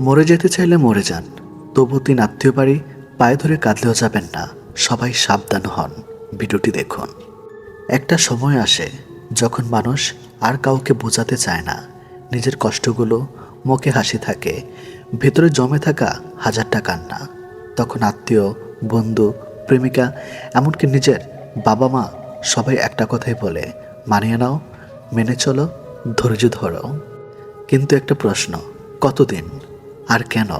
মরে যেতে চাইলে মরে যান, তবু তিন আত্মীয় বাড়ি পায়ে ধরে কাঁদলেও যাবেন না, সবাই সাবধান হন। ভিডিওটি দেখুন। একটা সময় আসে যখন মানুষ আর কাউকে বোঝাতে চায় না। নিজের কষ্টগুলো মুখে হাসি থাকে, ভেতরে জমে থাকা হাজারটা কান্না। তখন আত্মীয়, বন্ধু, প্রেমিকা, এমনকি নিজের বাবা মা সবাই একটা কথাই বলে, মানিয়ে নাও, মেনে চলো, ধৈর্য ধরো। কিন্তু একটা প্রশ্ন, কতদিন আর কেন?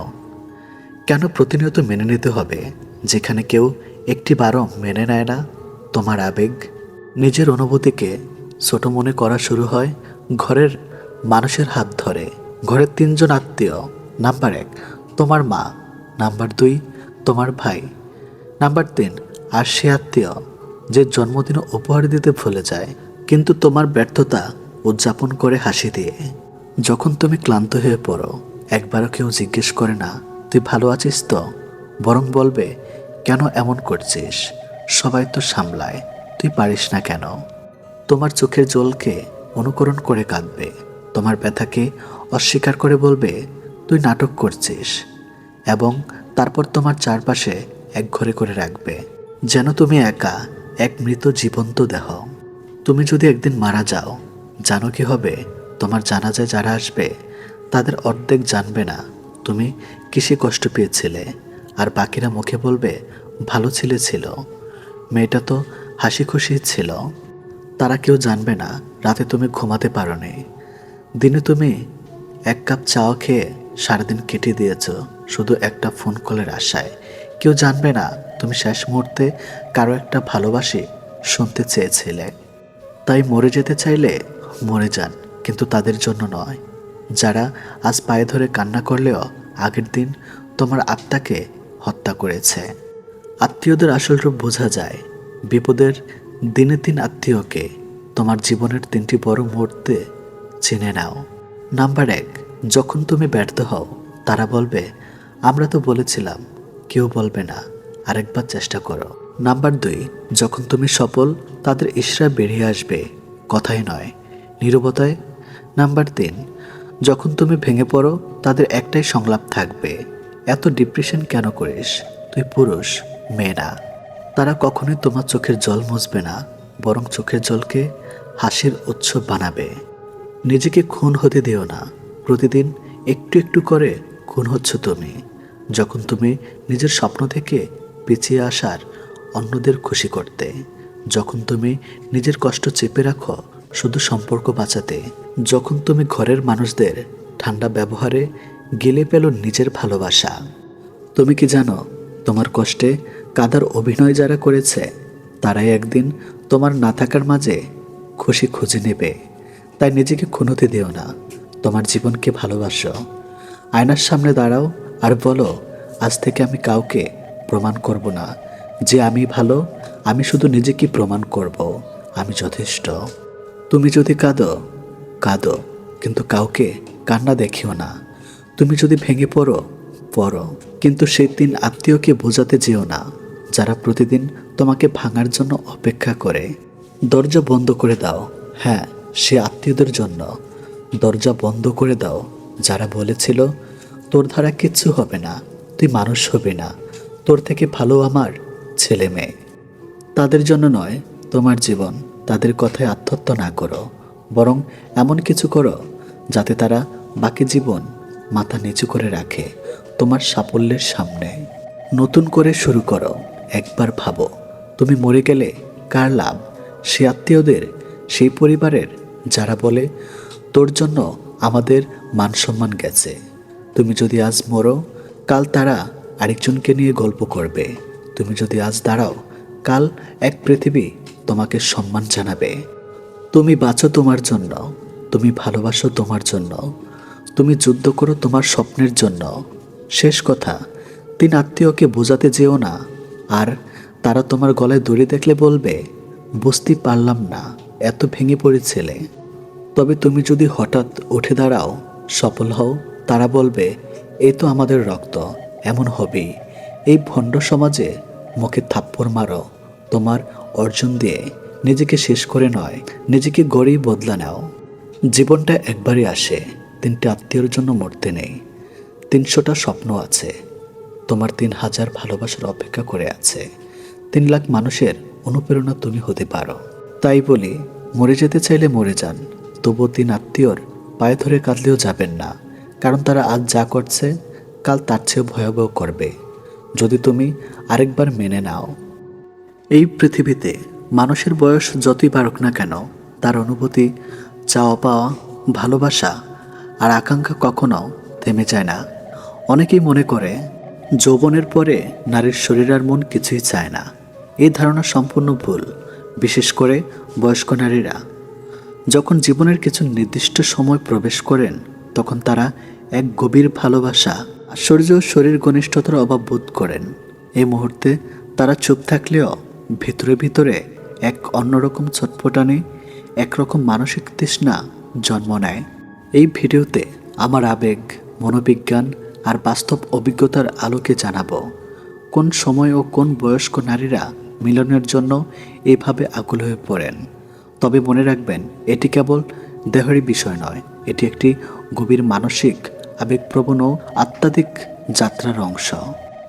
কেন প্রতিনিয়ত মেনে নিতে হবে যেখানে কেউ একটি বারও মেনে নেয় না? তোমার আবেগ? নিজের অনুভূতিকে ছোট মনে করা শুরু হয় ঘরের মানুষের হাত ধরে। ঘরের তিনজন আত্মীয়। নাম্বার এক, তোমার মা। নাম্বার দুই, তোমার ভাই। নাম্বার তিন, আর সে আত্মীয় যে জন্মদিন উপহার দিতে ভুলে যায়, কিন্তু তোমার ব্যর্থতা উদযাপন করে হাসি দিয়ে। যখন তুমি ক্লান্ত হয়ে পড়ো একবারও কেউ জিজ্ঞেস করে না, তুই ভালো আছিস তো? বরং বলবে, কেন এমন করছিস? সবাই তো সামলায়, তুই পারিস না কেন? তোমার চোখের জলকে অনুকরণ করে কাঁদবে, তোমার ব্যথাকে অস্বীকার করে বলবে, তুই নাটক করছিস। এবং তারপর তোমার চারপাশে এক ঘরে করে রাখবে, যেন তুমি একা এক মৃত জীবন্ত দেহ। তুমি যদি একদিন মারা যাও, জানো কি হবে? তোমার জানাজায় যারা আসবে তাদের অর্ধেক জানবে না তুমি কিসে কষ্ট পেয়েছিলে। আর বাকিরা মুখে বলবে, ভালো ছেলে ছিল। মেয়েটা তো হাসি খুশি ছিল। তারা কেউ জানবে না, রাতে তুমি ঘুমাতে পারো নি দিনে তুমি এক কাপ চাও খেয়ে সারাদিন কেটে দিয়েছ, শুধু একটা ফোন কলের আশায়। কেউ জানবে না, তুমি শেষ মুহূর্তে কারও একটা ভালোবাসি শুনতে চেয়েছিলে। তাই মরে যেতে চাইলে মরে যান, কিন্তু তাদের জন্য নয়। যারা আজ পায়ে ধরে কান্না করলেও আগের দিন তোমার আত্মাকে হত্যা করেছে। আত্মীয়দের আসল রূপ বোঝা যায়। বিপদের দিনে দিন আত্মীয়কে তোমার জীবনের তিনটি বড় মুহূর্তে চিনে নাও। নাম্বার এক, যখন তুমি ব্যর্থ হও, তারা বলবে, আমরা তো বলেছিলাম, কেউ বলবে না, আরেকবার চেষ্টা করো। নাম্বার দুই, যখন তুমি সফল, তাদের ইশরা বেরিয়ে আসবে, কথাই নয়, নীরবতায়। নাম্বার তিন যখন তুমি ভেঙে পড়ো, তাদের একটাই সংলাপ থাকবে। এত ডিপ্রেশন কেন করিস? তুই পুরুষ, মেয়ে না। তারা কখনোই তোমার চোখের জল মুছবে না, বরং চোখের জলকে হাসির উৎসব বানাবে। নিজেকে খুন হতে দিও না। প্রতিদিন একটু একটু করে খুন হচ্ছ তুমি। যখন তুমি নিজের স্বপ্ন থেকে পিছিয়ে আসার অন্যদের খুশি করতে। যখন তুমি নিজের কষ্ট চেপে রাখো, শুধু সম্পর্ক বাঁচাতে। যখন তুমি ঘরের মানুষদের ঠান্ডা ব্যবহারে গেলে পেল নিজের ভালোবাসা। তুমি কি জানো, তোমার কষ্টে কাদার অভিনয় যারা করেছে, তারাই একদিন তোমার না থাকার মাঝে খুশি খুঁজে নেবে। তাই নিজেকে খুনতে দিও না, তোমার জীবনকে ভালোবাসো। আয়নার সামনে দাঁড়াও আর বলো, আজ থেকে আমি কাউকে প্রমাণ করব না। যে আমি ভালো, আমি শুধু নিজেকে প্রমাণ করব। আমি যথেষ্ট। তুমি যদি কাঁদো কাঁদো, কিন্তু কাউকে কান্না দেখিও না। তুমি যদি ভেঙে পড়ো পড়ো, কিন্তু সেই দিন আত্মীয়কে বোঝাতে যেও না, যারা প্রতিদিন তোমাকে ভাঙার জন্য অপেক্ষা করে। দরজা বন্ধ করে দাও। হ্যাঁ সে আত্মীয়দের জন্য। দরজা বন্ধ করে দাও। যারা বলেছিল, তোর ধারা কিচ্ছু হবে না, তুই মানুষ হবে না, তোর থেকে ভালো আমার ছেলে মেয়ে। তাদের জন্য নয়, তোমার জীবন। তাদের কথায় আত্মহত্যা না করো। বরং এমন কিছু করো যাতে তারা বাকি জীবন মাথা নিচু করে রাখে তোমার সাফল্যের সামনে। নতুন করে শুরু করো, একবার ভাবো, তুমি মরে গেলে কার লাভ? সে আত্মীয়দের, সেই পরিবারের, যারা বলে, তোর জন্য আমাদের মান সম্মান গেছে। তুমি যদি আজ মরো, কাল তারা আরেকজনকে নিয়ে গল্প করবে। তুমি যদি আজ দাঁড়াও, কাল এক পৃথিবী তোমাকে সম্মান জানাবে। তুমি বাঁচো তোমার জন্য, তুমি ভালোবাসো তোমার জন্য, তুমি যুদ্ধ করো তোমার স্বপ্নের জন্য। শেষ কথা, তিন আত্মীয়কে বোঝাতে যেও না, আর তারা তোমার গলায় দড়ি দেখলে বলবে, বুঝতে পারলাম না, এত ভেঙে পড়েছিলে। তবে তুমি যদি হঠাৎ উঠে দাঁড়াও, সফল হও, তারা বলবে, এ তো আমাদের রক্ত, এমন হবেই। এই ভণ্ড সমাজে মুখে থাপ্পড় মারো, তোমার অর্জন দিয়ে নিজেকে শেষ করে নয়, নিজেকে গড়েই বদলা নাও। জীবনটা একবারই আসে, তিনটে আত্মীয়র জন্য মরতে নেই। তিনশোটা স্বপ্ন আছে, তোমার তিন হাজার ভালোবাসার অপেক্ষা করে আছে। তিন লাখ মানুষের অনুপ্রেরণা তুমি হতে পারো। তাই বলি, মরে যেতে চাইলে মরে যান, তবুও তিন আত্মীয়র পায়ে ধরে কাঁদলেও যাবেন না, কারণ তারা আজ যা করছে, কাল তার চেয়েও ভয়াবহ করবে। যদি তুমি আরেকবার মেনে নাও। এই পৃথিবীতে মানুষের বয়স যতই বাড়ুক না কেন, তার অনুভূতি, চাওয়া পাওয়া, ভালোবাসা আর আকাঙ্ক্ষা কখনো থেমে যায় না। অনেকেই মনে করে, যৌবনের পরে নারীর শরীর আর মন কিছুই চায় না। এই ধারণা সম্পূর্ণ ভুল, বিশেষ করে বয়স্ক নারীরা। যখন জীবনের কিছু নির্দিষ্ট সময় প্রবেশ করেন, তখন তারা এক গভীর ভালোবাসা আশ্চর্য শরীর ঘনিষ্ঠতার অভাব বোধ করেন। এই মুহূর্তে তারা চুপ থাকলেও ভিতরে ভিতরে এক অন্যরকম ছটফটানি, একরকম মানসিক তৃষ্ণা জন্ম নেয়। এই ভিডিওতে আমার আবেগ, মনোবিজ্ঞান আর বাস্তব অভিজ্ঞতার আলোকে জানাব, কোন সময় ও কোন বয়স্ক নারীরা মিলনের জন্য এভাবে আকুল হয়ে পড়েন। তবে মনে রাখবেন, এটি কেবল দেহেরই বিষয় নয়, এটি একটি গভীর মানসিক, আবেগপ্রবণ ও আত্মাধিক যাত্রার অংশ।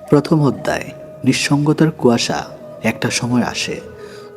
প্রথম অধ্যায়, নিঃসঙ্গতার কুয়াশা, একটা সময় আসে।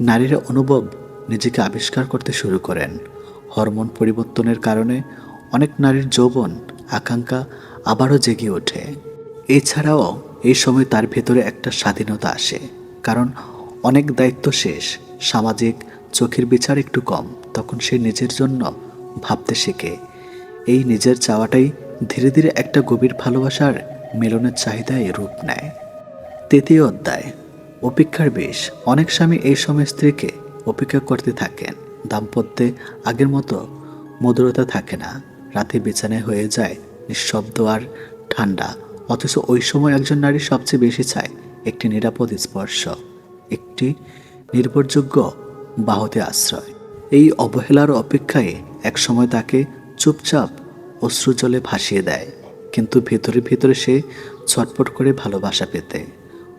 নারীরা অনুভব নিজেকে আবিষ্কার করতে শুরু করেন। হরমোন পরিবর্তনের কারণে অনেক নারীর যৌবন, আকাঙ্ক্ষা আবারও জেগে ওঠে। এছাড়াও এই সময় তার ভেতরে একটা স্বাধীনতা আসে, কারণ অনেক দায়িত্ব শেষ, সামাজিক চোখের বিচার একটু কম, তখন সে নিজের জন্য ভাবতে শেখে। এই নিজের চাওয়াটাই ধীরে ধীরে একটা গভীর ভালোবাসার মিলনের চাহিদায় রূপ নেয়। তৃতীয় অধ্যায়। অপেক্ষার বেশ, অনেক স্বামী এই সময় স্ত্রীকে অপেক্ষা করতে থাকেন। দাম্পত্যে আগের মতো মধুরতা থাকে না। রাতে বিছানায় হয়ে যায় নিঃশব্দ আর ঠান্ডা। অথচ ওই সময় একজন নারী সবচেয়ে বেশি চায় একটি নিরাপদ স্পর্শ, একটি নির্ভরযোগ্য বাহতে আশ্রয়। এই অবহেলার অপেক্ষায় একসময় তাকে চুপচাপ অশ্রুজলে ভাসিয়ে দেয়, কিন্তু ভেতরে ভেতরে সে ছটপট করে ভালোবাসা পেতে।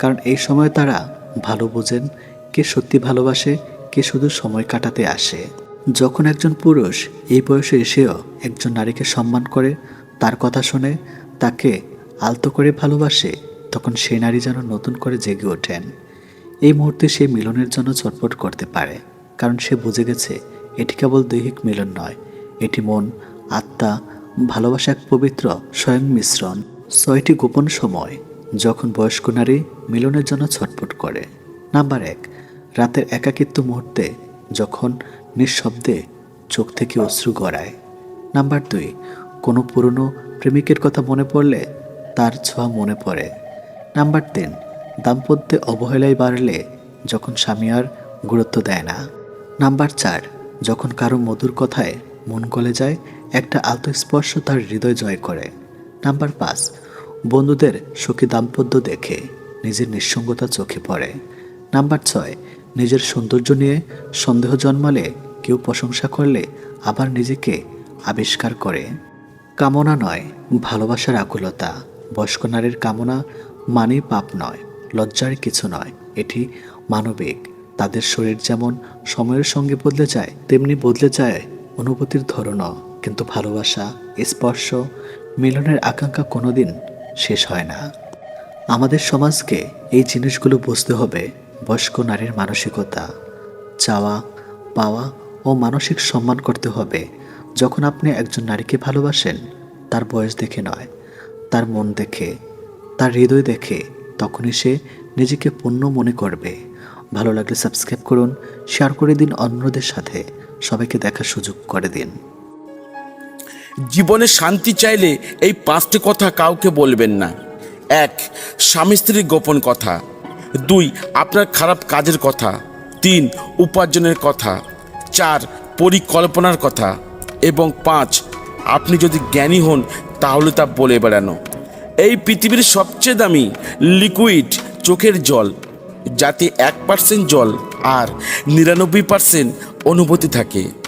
কারণ এই সময় তারা ভালো বোঝেন, কে সত্যি ভালোবাসে, কে শুধু সময় কাটাতে আসে। যখন একজন পুরুষ এই বয়সে এসেও একজন নারীকে সম্মান করে, তার কথা শুনে, তাকে আলতো করে ভালোবাসে, তখন সেই নারী যেন নতুন করে জেগে ওঠেন। এই মুহূর্তে সে মিলনের জন্য ছটফট করতে পারে, কারণ সে বুঝে গেছে, এটি কেবল দৈহিক মিলন নয়, এটি মন, আত্মা, ভালোবাসা এক পবিত্র, স্বয়ং মিশ্রণ ছয়টি গোপন সময়। যখন বয়স্ক নারী মিলনের জন্য ছটফট করে। নাম্বার এক, রাতের একাকিত্ব মুহূর্তে যখন নিঃশব্দে চোখ থেকে অশ্রু গড়ায়। নাম্বার দুই, কোনো পুরনো প্রেমিকের কথা মনে পড়লে তার ছোঁয়া মনে পড়ে। নাম্বার তিন, দাম্পত্যে অবহেলায় বাড়লে যখন স্বামী আর গুরুত্ব দেয় না। নাম্বার চার, যখন কারও মধুর কথায় মন গলে যায়, একটা আত্মস্পর্শ তার হৃদয় জয় করে। নাম্বার পাঁচ বন্ধুদের সুখী দাম্পত্য দেখে নিজের নিঃসঙ্গতা চোখে পড়ে। নাম্বার ছয়, নিজের সৌন্দর্য নিয়ে সন্দেহ জন্মালে কেউ প্রশংসা করলে আবার নিজেকে আবিষ্কার করে। কামনা নয়, ভালোবাসার আকুলতা। বয়স্ক নারীর কামনা মানেই পাপ নয়, লজ্জার কিছু নয়। এটি মানবিক। তাদের শরীর যেমন সময়ের সঙ্গে বদলে যায়, তেমনি বদলে যায় অনুভূতির ধরনও। কিন্তু ভালোবাসা, স্পর্শ, মিলনের আকাঙ্ক্ষা কোনোদিন শেষ হয় না। আমাদের সমাজকে এই জিনিসগুলো বুঝতে হবে, বয়স্ক নারীর মানসিকতা, চাওয়া, পাওয়া ও মানসিক সম্মান করতে হবে। যখন আপনি একজন নারীকে ভালোবাসেন, তার বয়স দেখে নয়, তার মন দেখে, তার হৃদয় দেখে, তখনই সে নিজেকে পূর্ণ মনে করবে। ভালো লাগলে সাবস্ক্রাইব করুন, শেয়ার করে দিন অন্যদের সাথে। সবাইকে দেখার সুযোগ করে দিন। জীবনে শান্তি চাইলে এই পাঁচটি কথা কাউকে বলবেন না। এক, স্বামী স্ত্রীর গোপন কথা। দুই, আপনার খারাপ কাজের কথা। তিন, উপার্জনের কথা। চার, পরিকল্পনার কথা। এবং পাঁচ, আপনি যদি জ্ঞানী হন, তাহলে তা বলে বেড়ানো। এই পৃথিবীর সবচেয়ে দামি লিকুইড চোখের জল, যাতে এক পার্সেন্ট জল আর নিরানব্বই পার্সেন্ট অনুভূতি থাকে।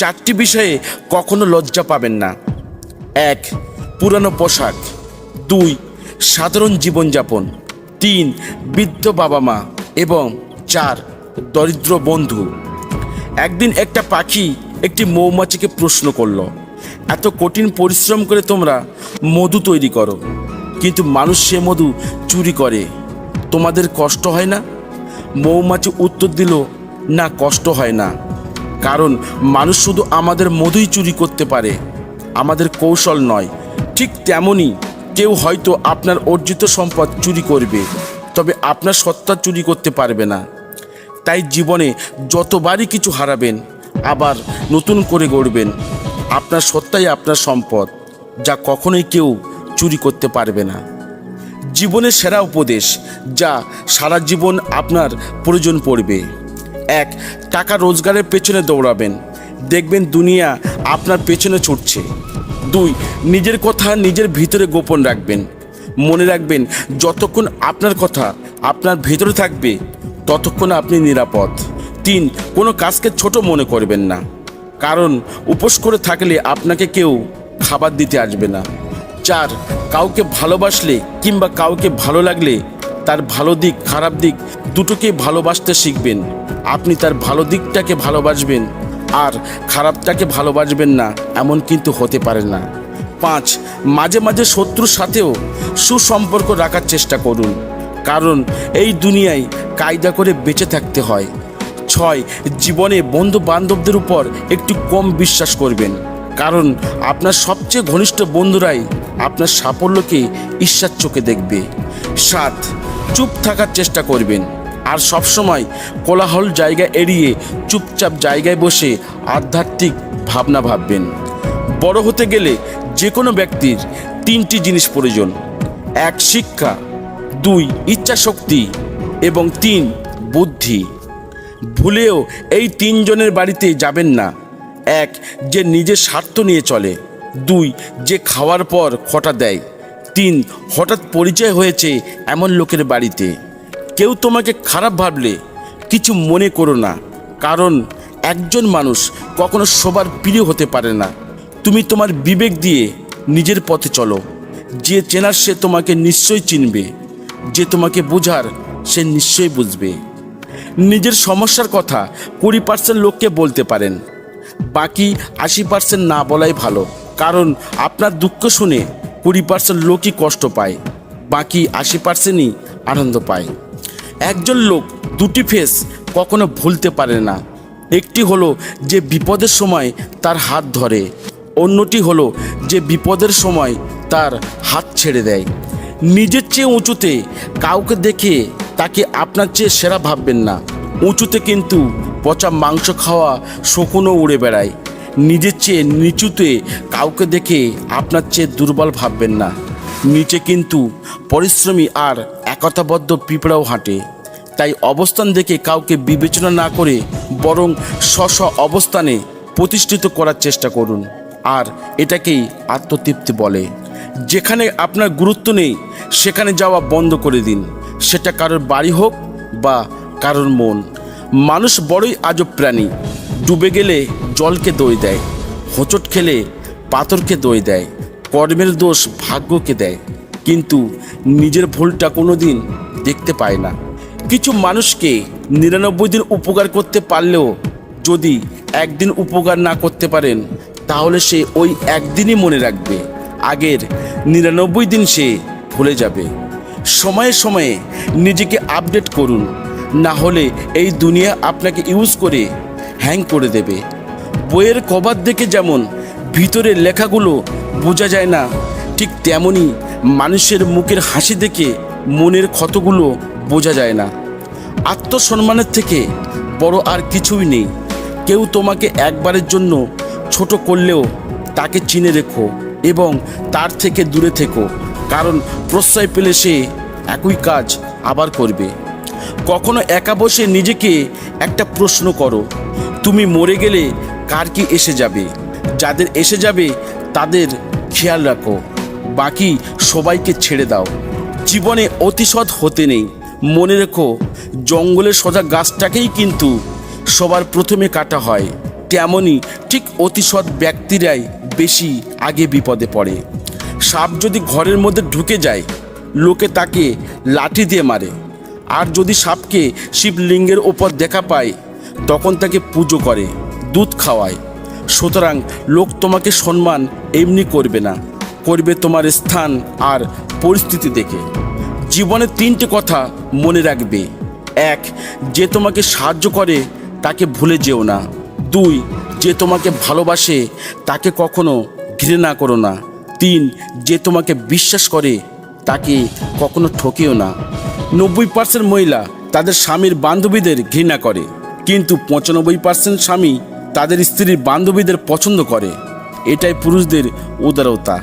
চারটি বিষয়ে কখনো লজ্জা পাবেন না। এক, পুরানো পোশাক। দুই, সাধারণ জীবনযাপন। তিন, বৃদ্ধ বাবা মা এবং চার, দরিদ্র বন্ধু। একদিন একটা পাখি একটি মৌমাছিকে প্রশ্ন করল, এত কঠিন পরিশ্রম করে তোমরা মধু তৈরি করো, কিন্তু মানুষ সে মধু চুরি করে, তোমাদের কষ্ট হয় না? মৌমাছি উত্তর দিল, না, কষ্ট হয় না। কারণ মানুষ শুধু আমাদের মধুই চুরি করতে পারে, আমাদের কৌশল নয়। ঠিক তেমনই কেউ হয়তো আপনার অর্জিত সম্পদ চুরি করবে, তবে আপনার সত্তা চুরি করতে পারবে না। তাই জীবনে যতবারই কিছু হারাবেন, আবার নতুন করে গড়বেন, আপনার সত্তাই আপনার সম্পদ, যা কখনোই কেউ চুরি করতে পারবে না। জীবনের সেরা উপদেশ, যা সারা জীবন আপনার প্রয়োজন পড়বে। এক, টাকা রোজগারের পেছনে দৌড়াবেন। দেখবেন দুনিয়া আপনার পেছনে ছুটছে। দুই, নিজের কথা নিজের ভিতরে গোপন রাখবেন। মনে রাখবেন, যতক্ষণ আপনার কথা আপনার ভেতরে থাকবে, ততক্ষণ আপনি নিরাপদ। তিন, কোনো কাজকে ছোট মনে করবেন না। কারণ, উপোস করে থাকলে আপনাকে কেউ খাবার দিতে আসবে না। চার, কাউকে ভালোবাসলে কিংবা কাউকে ভালো লাগলে তার ভালো দিক খারাপ দিক দুটোকেই ভালোবাসতে শিখবেন। আপনি তার ভালো দিকটাকে ভালোবাসবেন আর খারাপটাকে ভালোবাসবেন না, এমন কিন্তু হতে পারে না। পাঁচ, মাঝে মাঝে শত্রুর সাথেও সুসম্পর্ক রাখার চেষ্টা করুন, কারণ এই দুনিয়ায় কায়দা করে বেঁচে থাকতে হয়। ছয়, জীবনে বন্ধু বান্ধবদের উপর একটু কম বিশ্বাস করবেন, কারণ আপনার সবচেয়ে ঘনিষ্ঠ বন্ধুরাই আপনার সাফল্যকে ঈশ্বর চোখে দেখবে। সাত, চুপ থাকার চেষ্টা করবেন আর সবসময় কোলাহল জায়গা এড়িয়ে চুপচাপ জায়গায় বসে আধ্যাত্মিক ভাবনা ভাববেন। বড় হতে গেলে যে কোনো ব্যক্তির তিনটি জিনিস প্রয়োজন। এক, শিক্ষা, দুই ইচ্ছা শক্তি এবং তিন, বুদ্ধি। ভুলেও এই তিনজনের বাড়িতে যাবেন না। এক, যে নিজের স্বার্থ নিয়ে চলে। দুই, যে খাওয়ার পর খটা দেয়। তিন, হঠাৎ পরিচয় হয়েছে এমন লোকের বাড়িতে। কেউ তোমাকে খারাপ ভাবলে কিছু মনে করো না, কারণ একজন মানুষ কখনো সবার প্রিয় হতে পারে না। তুমি তোমার বিবেক দিয়ে নিজের পথে চলো। যে চেনার সে তোমাকে নিশ্চয়ই চিনবে, যে তোমাকে বোঝার সে নিশ্চয়ই বুঝবে। নিজের সমস্যার কথা কুড়ি পার্সেন্ট লোককে বলতে পারেন, বাকি আশি পার্সেন্ট না বলাই ভালো, কারণ আপনার দুঃখ শুনে কুড়ি পার্সেন্ট লোকই কষ্ট পায়, বাকি আশি পার্সেন্টই আনন্দ পায়। একজন লোক দুটি ফেস কখনো ভুলতে পারে না। একটি হলো যে বিপদের সময় তার হাত ধরে, অন্যটি হলো যে বিপদের সময় তার হাত ছেড়ে দেয়। নিজের চেয়ে উঁচুতে কাউকে দেখে তাকে আপনার চেয়ে সেরা ভাববেন না। উঁচুতে কিন্তু পচা মাংস খাওয়া শকুনও উড়ে বেড়ায়। নিজের চেয়ে নিচুতে কাউকে দেখে আপনার চেয়ে দুর্বল ভাববেন না। নিচে কিন্তু পরিশ্রমী আর একতাবদ্ধ পিঁপড়াও হাঁটে। তাই অবস্থান দেখে কাউকে বিবেচনা না করে বরং স্ব অবস্থানে প্রতিষ্ঠিত করার চেষ্টা করুন। আর এটাকেই আত্মতৃপ্তি বলে। যেখানে আপনার গুরুত্ব নেই, সেখানে যাওয়া বন্ধ করে দিন। সেটা কারোর বাড়ি হোক বা কারোর মন। মানুষ বড়ই আজব প্রাণী। ডুবে গেলে জলকে দই দেয়, হোঁচট খেলে পাথরকে দই দেয়। কর্মের দোষ ভাগ্যকে দেয়, কিন্তু নিজের ভুলটা কোনো দিন দেখতে পায় না। কিছু মানুষকে নিরানব্বই দিন উপকার করতে পারলেও যদি একদিন উপকার না করতে পারেন, তাহলে সে ওই একদিনই মনে রাখবে। আগের নিরানব্বই দিন সে ভুলে যাবে। সময়ে সময়ে নিজেকে আপডেট করুন। না হলে এই দুনিয়া আপনাকে ইউজ করে হ্যাং করে দেবে। বইয়ের কভার দেখে যেমন ভিতরের লেখাগুলো বোঝা যায় না। ঠিক তেমনই মানুষের মুখের হাসি দেখে মনের ক্ষতগুলো বোঝা যায় না। আত্মসম্মানের থেকে বড় আর কিছুই নেই। কেউ তোমাকে একবারের জন্য ছোট করলেও তাকে চিনে রেখো এবং তার থেকে দূরে থেকো, কারণ প্রশ্রয় পেলে সে একই কাজ আবার করবে। কখনো একা বসে নিজেকে একটা প্রশ্ন করো, তুমি মরে গেলে কার কি এসে যাবে? যাদের এসে যাবে, তাদের খেয়াল রাখো। বাকি সবাইকে ছেড়ে দাও। জীবনে অতিসৎ হতে নেই। মনে রেখো, জঙ্গলের সজা গাছটাকেই কিন্তু সবার প্রথমে কাটা হয়। তেমনই ঠিক অতিসৎ ব্যক্তিরাই বেশি আগে বিপদে পড়ে। সাপ যদি ঘরের মধ্যে ঢুকে যায়, লোকে তাকে লাঠি দিয়ে মারে। আর যদি সাপকে শিবলিঙ্গের ওপর দেখা পায়, তখন তাকে পুজো করে, দুধ খাওয়ায়। সুতরাং লোক তোমাকে সম্মান এমনি করবে না, করবে তোমার স্থান আর পরিস্থিতি দেখে। জীবনে তিনটে কথা মনে রাখবে। এক, যে তোমাকে সাহায্য করে, তাকে ভুলে যেও না। দুই, যে তোমাকে ভালোবাসে, তাকে কখনো ঘৃণা করো না। তিন, যে তোমাকে বিশ্বাস করে, তাকে কখনো ঠকিও না। নব্বই পার্সেন্ট মহিলা তাদের স্বামীর বান্ধবীদের ঘৃণা করে, কিন্তু পঁচানব্বই পার্সেন্ট স্বামী তাদের স্ত্রীর বান্ধবীদের পছন্দ করে। এটাই পুরুষদের উদারতা।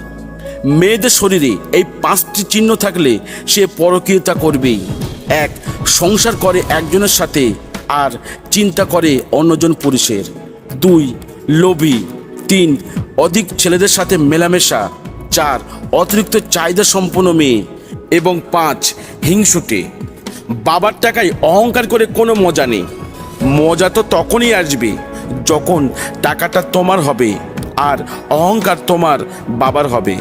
মেয়েদের শরীরে এই পাঁচটি চিহ্ন থাকলে সে পরকীয়তা করবেই। এক, সংসার করে একজনের সাথে আর চিন্তা করে অন্যজন পুরুষের। দুই, লোভী। তিন, অধিক ছেলেদের সাথে মেলামেশা। চার, অতিরিক্ত চাহিদা সম্পন্ন মেয়ে। এবং পাঁচ, হিংসুটে। বাবার টাকায় অহংকার করে কোনো মজা নেই। মজা তো তখনই আসবে যখন টাকাটা তোমার হবে আর অহংকার তোমার বাবার হবে।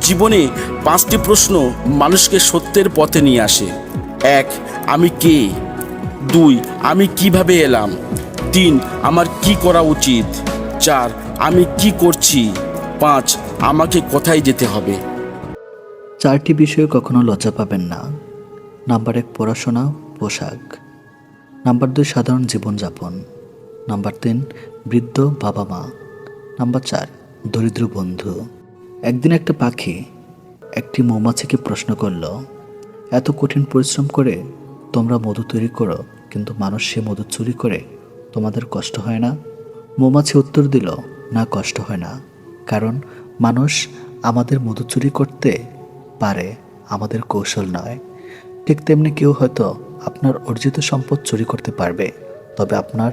জীবনে পাঁচটি প্রশ্ন মানুষকে সত্যের পথে নিয়ে আসে। এক, আমি কে? দুই, আমি কীভাবে এলাম? তিন, আমার কি করা উচিত? চার, আমি কি করছি? পাঁচ, আমাকে কোথায় যেতে হবে? চারটি বিষয়ে কখনো লজ্জা পাবেন না। নাম্বার এক, পড়াশোনা, পোশাক। নাম্বার দুই, সাধারণ জীবনযাপন। নাম্বার তিন, বৃদ্ধ বাবা মা। নাম্বার চার, দরিদ্র বন্ধু। একদিন একটা পাখি একটি মৌমাছিকে প্রশ্ন করল, এত কঠিন পরিশ্রম করে তোমরা মধু তৈরি করো, কিন্তু মানুষ সে মধু চুরি করে তোমাদের কষ্ট হয় না? মৌমাছি উত্তর দিল, না, কষ্ট হয় না। কারণ মানুষ আমাদের মধু চুরি করতে পারে, আমাদের কৌশল নয়। ঠিক তেমনি কেউ হয়তো আপনার অর্জিত সম্পদ চুরি করতে পারবে, তবে আপনার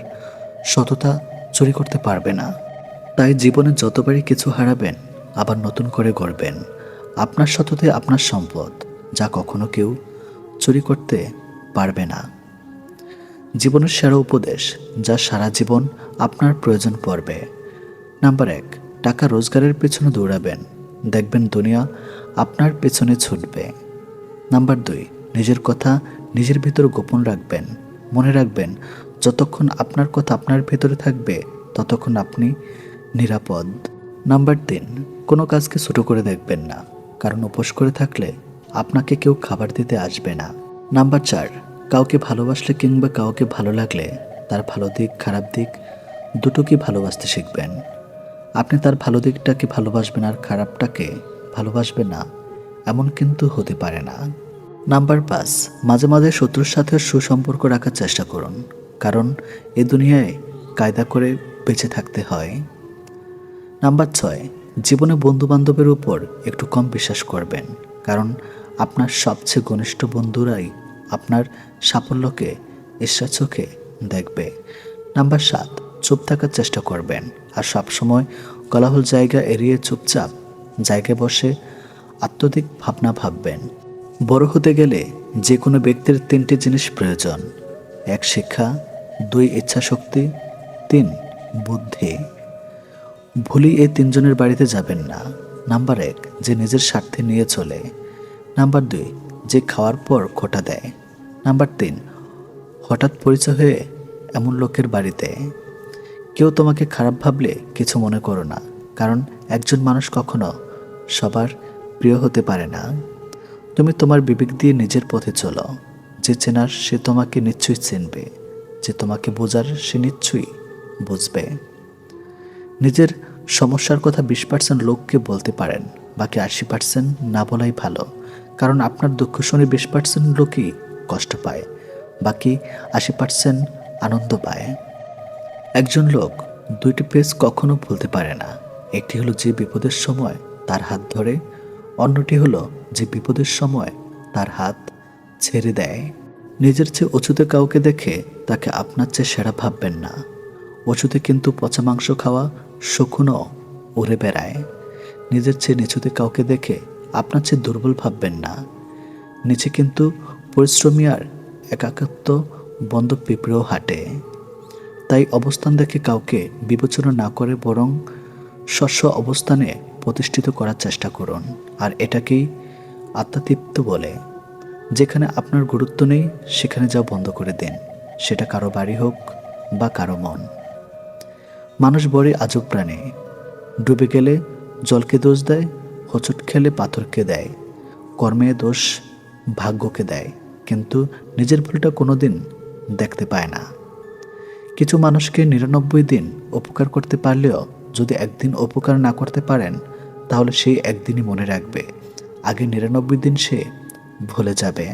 সততা চুরি করতে পারবে না। তাই জীবনে যতবারই কিছু হারাবেন, আবার নতুন করে গড়বেন। আপনার সততাই আপনার সম্পদ, যা কখনো কেউ চুরি করতে পারবে না। জীবনের সেরা উপদেশ, যা সারা জীবন আপনার প্রয়োজন পড়বে। নাম্বার এক, টাকা রোজগারের পেছনে দৌড়াবেন। দেখবেন দুনিয়া আপনার পেছনে ছুটবে। নাম্বার দুই, নিজের কথা নিজের ভিতর গোপন রাখবেন। মনে রাখবেন যতক্ষণ আপনার কথা আপনার ভেতরে থাকবে, ততক্ষণ আপনি নিরাপদ। নাম্বার তিন, কোনো কাজকে ছোট করে দেখবেন না। কারণ উপোস করে থাকলে আপনাকে কেউ খাবার দিতে আসবে না। নাম্বার চার, কাউকে ভালোবাসলে কিংবা কাউকে ভালো লাগলে তার ভালো দিক, খারাপ দিক দুটোকে ভালোবাসতে শিখবেন। আপনি তার ভালো দিকটাকে ভালোবাসবেন আর খারাপটাকে ভালোবাসবেন না, এমন কিন্তু হতে পারে না। নাম্বার পাঁচ, মাঝে মাঝে শত্রুর সাথে সুসম্পর্ক রাখার চেষ্টা করুন। কারণ এ দুনিয়ায় কায়দা করে বেঁচে থাকতে হয়। নাম্বার ছয়, জীবনে বন্ধু বান্ধবের উপর একটু কম বিশ্বাস করবেন, কারণ আপনার সবচেয়ে ঘনিষ্ঠ বন্ধুরাই আপনার সাফল্যকে ঈর্ষা চোখে দেখবে। নাম্বার সাত, চুপ থাকার চেষ্টা করবেন আর সবসময় কলাহল জায়গা এড়িয়ে চুপচাপ জায়গায় বসে আত্মদিক ভাবনা ভাববেন। বড় হতে গেলে যে কোনো ব্যক্তির তিনটি জিনিস প্রয়োজন, এক শিক্ষা দুই ইচ্ছাশক্তি, তিন বুদ্ধি। ভুলি এই তিনজনের বাড়িতে যাবেন না। নাম্বার এক, যে নিজের স্বার্থে নিয়ে চলে। নাম্বার দুই, যে খাওয়ার পর খোটা দেয়। নাম্বার তিন, হঠাৎ পরিচয় হয়ে এমন লোকের বাড়িতে। কেউ তোমাকে খারাপ ভাবলে কিছু মনে করো না, কারণ একজন মানুষ কখনো সবার প্রিয় হতে পারে না। তুমি তোমার বিবেক দিয়ে নিজের পথে চলো। যে চেনার সে তোমাকে নিশ্চয়ই চিনবে। যে তোমাকে বোঝার সে নিশ্চয়ই বুঝবে। নিজের সমস্যার কথা বিশ পার্সেন্ট লোককে বলতে পারেন, বাকি আশি পার্সেন্ট না বলাই ভালো। কারণ আপনার দুঃখ শুনে বিশ পার্সেন্ট লোকই কষ্ট পায়, বাকি আশি পার্সেন্ট আনন্দ পায়। একজন লোক দুইটি পেজ কখনো ভুলতে পারে না। একটি হলো যে বিপদের সময় তার হাত ধরে, অন্যটি হলো যে বিপদের সময় তার হাত ছেড়ে দেয়। নিজের চেয়ে অচুতে কাউকে দেখে তাকে আপনার চেয়ে সেরা ভাববেন না। অচুতে কিন্তু পচা মাংস খাওয়া শকুনও উড়ে বেড়ায়। নিজের চেয়ে নিচুতে কাউকে দেখে আপনার চেয়ে দুর্বল ভাববেন না। নিচে কিন্তু পরিশ্রমী আর একাকত্ব বন্ধ পিঁপড়েও হাঁটে। তাই অবস্থান দেখে কাউকে বিবেচনা না করে বরং শস্য অবস্থানে প্রতিষ্ঠিত করার চেষ্টা করুন। আর এটাকেই আত্মাতৃপ্ত বলে। যেখানে আপনার গুরুত্ব নেই, সেখানে যাও বন্ধ করে দিন। সেটা কারও বাড়ি হোক বা কারও মন। মানুষ বড়ই আজব প্রাণী। ডুবে গেলে জলকে দোষ দেয়, হোঁচট খেলে পাথরকে দেয়। কর্মে দোষ ভাগ্যকে দেয়। কিন্তু নিজের ভুলটা কোনো দিন দেখতে পায় না। কিছু মানুষকে নিরানব্বই দিন উপকার করতে পারলেও যদি একদিন উপকার না করতে পারেন, তাহলে সেই একদিনই মনে রাখবে। আগে নিরানব্বই দিন সে ভুলে যাবে।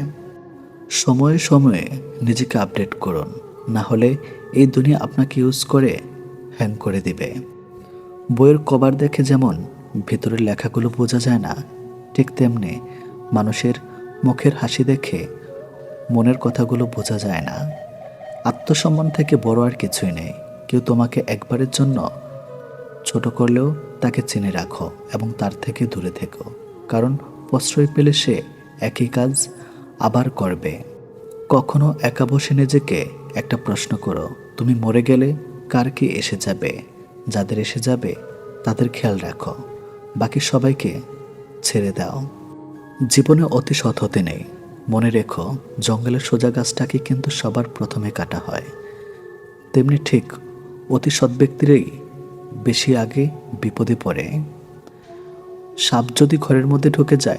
সময়ে সময়ে নিজেকে আপডেট করুন। না হলে এই দুনিয়া আপনাকে ইউজ করে হ্যাং করে দিবে। বইয়ের কভার দেখে যেমন ভিতরের লেখাগুলো বোঝা যায় না, ঠিক তেমনি মানুষের মুখের হাসি দেখে মনের কথাগুলো বোঝা যায় না। আত্মসম্মান থেকে বড় আর কিছুই নেই। কেউ তোমাকে একবারের জন্য ছোট করলেও তাকে চিনে রাখো এবং তার থেকে দূরে থেকো। কারণ প্রশ্রয় পেলে সে একই কাজ আবার করবে। কখনো একা বসে নিজেকে একটা প্রশ্ন করো, তুমি মরে গেলে কার কি এসে যাবে? যাদের এসে যাবে, তাদের খেয়াল রাখো। বাকি সবাইকে ছেড়ে দাও। জীবনে অতি সৎ হতে নেই। মনে রেখো, জঙ্গলের সোজা গাছটাকে কিন্তু সবার প্রথমে কাটা হয়। তেমনি ঠিক অতি সৎ ব্যক্তিরই বেশি আগে বিপদে পড়ে। সাপ যদি ঘরের মধ্যে ঢুকে যায়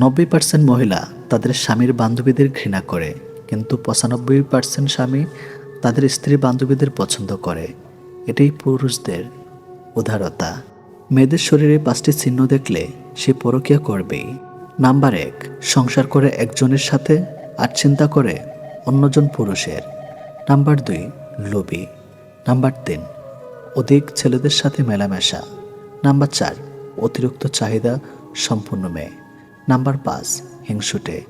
নব্বই পার্সেন্ট মহিলা তাদের স্বামীর বান্ধবীদের ঘৃণা করে, কিন্তু পঁচানব্বই পার্সেন্ট স্বামী তাদের স্ত্রী বান্ধবীদের পছন্দ করে। এটাই পুরুষদের উদারতা। মেয়েদের শরীরে পাঁচটি চিহ্ন দেখলে সে পরকিয়া করবেই। নাম্বার এক, সংসার করে একজনের সাথে আর চিন্তা করে অন্যজন পুরুষের। নাম্বার দুই, লোভী। নাম্বার তিন, অধিক ছেলেদের সাথে মেলামেশা। নাম্বার চার, অতিরিক্ত চাহিদা সম্পূর্ণ মেয়ে। নাম্বার পাঁচ হিংসুটে।